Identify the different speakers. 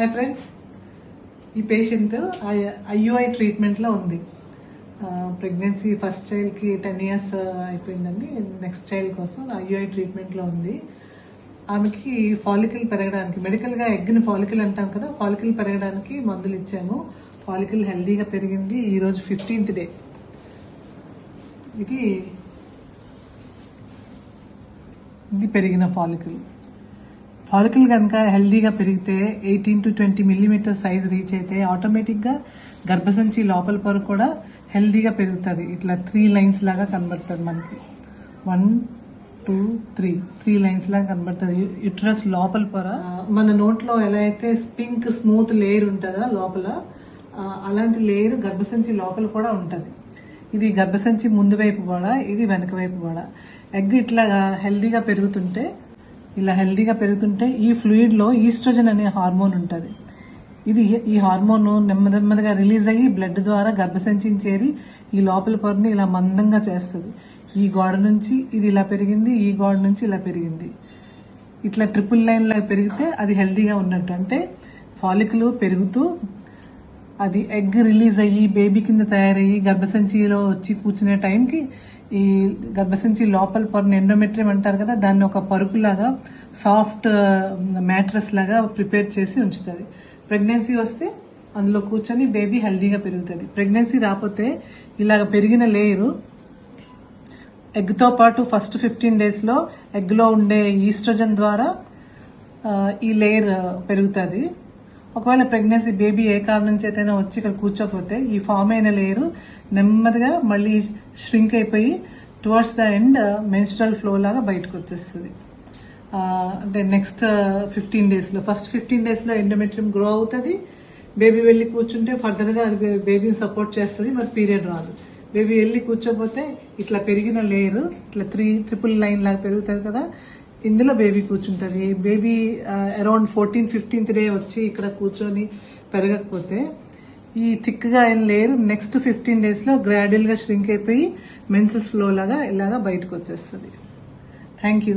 Speaker 1: Hi friends. ఈ patient IUI ట్రీట్మెంట్లో ఉంది. ప్రెగ్నెన్సీ ఫస్ట్ చైల్డ్కి టెన్ ఇయర్స్ అయిపోయిందండి. నెక్స్ట్ చైల్డ్ కోసం ఐయుఐ ట్రీట్మెంట్లో ఉంది. ఆమెకి ఫాలికల్ పెరగడానికి మెడికల్గా ఎగ్ని ఫాలికల్ అంటాం కదా ఫాలికల్ పెరగడానికి మందులు ఇచ్చాము. ఫాలికల్ హెల్దీగా పెరిగింది ఈరోజు ఫిఫ్టీన్త్ డే. ఇది ఇది పెరిగిన ఫాలికల్. ఫాలికల్ కనుక హెల్దీగా పెరిగితే eighteen to twenty millimeter size reach అయితే ఆటోమేటిక్గా గర్భసంచి లోపల పొర కూడా హెల్దీగా పెరుగుతుంది. ఇట్లా త్రీ లైన్స్ లాగా కనబడుతుంది మనకి. One two three. Three lines లాగా కనబడుతుంది. యుట్రస్ లోపల పొర. మన నోట్లో ఎలా అయితే పింక్ స్మూత్ లేయర్ ఉంటుందో లోపల అలాంటి లేయర్ గర్భసంచి లోపల కూడా ఉంటుంది. ఇది గర్భసంచి ముందు వైపు కూడా ఇది వెనక వైపు కూడా ఎగ్ ఇట్లా హెల్దీగా పెరుగుతుంటే ఇలా హెల్దీగా పెరుగుతుంటే ఈ ఫ్లూయిడ్లో ఈస్ట్రోజన్ అనే హార్మోన్ ఉంటుంది. ఇది ఈ హార్మోన్ నెమ్మది నెమ్మదిగా రిలీజ్ అయ్యి బ్లడ్ ద్వారా గర్భసంచిని చేరి ఈ లోపల పొరని ఇలా మందంగా చేస్తుంది. ఈ గోడ నుంచి ఇది ఇలా పెరిగింది ఈ గోడ నుంచి ఇలా పెరిగింది. ఇట్లా ట్రిపుల్ లైన్లో పెరిగితే అది హెల్దీగా ఉన్నట్టు. అంటే ఫాలికలు పెరుగుతూ అది ఎగ్ రిలీజ్ అయ్యి బేబీ కింద తయారయ్యి గర్భసంచిలో వచ్చి కూర్చునే టైంకి ఈ గర్భసంచి లోపల పొరని ఎండోమెట్రియం అంటారు కదా దాన్ని ఒక పరుపులాగా సాఫ్ట్ మ్యాట్రస్ uh, లాగా ప్రిపేర్ చేసి ఉంచుతుంది. ప్రెగ్నెన్సీ వస్తే అందులో కూర్చొని బేబీ హెల్దీగా పెరుగుతుంది. ప్రెగ్నెన్సీ రాకపోతే ఇలాగ పెరిగిన లేయరు. ఎగ్తో పాటు ఫస్ట్ ఫిఫ్టీన్ డేస్లో ఎగ్లో ఉండే ఈస్ట్రోజన్ ద్వారా uh, ఈ లేయర్ uh, పెరుగుతుంది. ఒకవేళ ప్రెగ్నెన్సీ బేబీ ఏ కారణం చేతైనా వచ్చి ఇక్కడ కూర్చోకపోతే ఈ ఫామ్ అయిన లేయర్ నెమ్మదిగా మళ్ళీ ష్రింక్ అయిపోయి towards the end menstrual flow లాగా బయటకు వచ్చేస్తుంది. అంటే నెక్స్ట్ ఫిఫ్టీన్ డేస్లో ఫస్ట్ ఫిఫ్టీన్ డేస్లో ఎండోమెట్రియం గ్రో అవుతుంది. బేబీ వెళ్ళి కూర్చుంటే ఫర్దర్గా అది బేబీని సపోర్ట్ చేస్తుంది మరి పీరియడ్ రాదు. బేబీ వెళ్ళి కూర్చోపోతే ఇట్లా పెరిగిన లేయరు ఇట్లా త్రీ ట్రిపుల్ లైన్ లాగా పెరుగుతుంది కదా ఇందులో బేబీ కూర్చుంటుంది. Baby around fourteen fifteenth day వచ్చి ఇక్కడ కూర్చొని పెరగకపోతే ఈ థిక్గా ఏం లేరు. నెక్స్ట్ ఫిఫ్టీన్ డేస్లో గ్రాడ్యువల్గా ష్రింక్ అయిపోయి మెన్సెస్ ఫ్లో లాగా ఇలాగా బయటకు వచ్చేస్తుంది. Thank you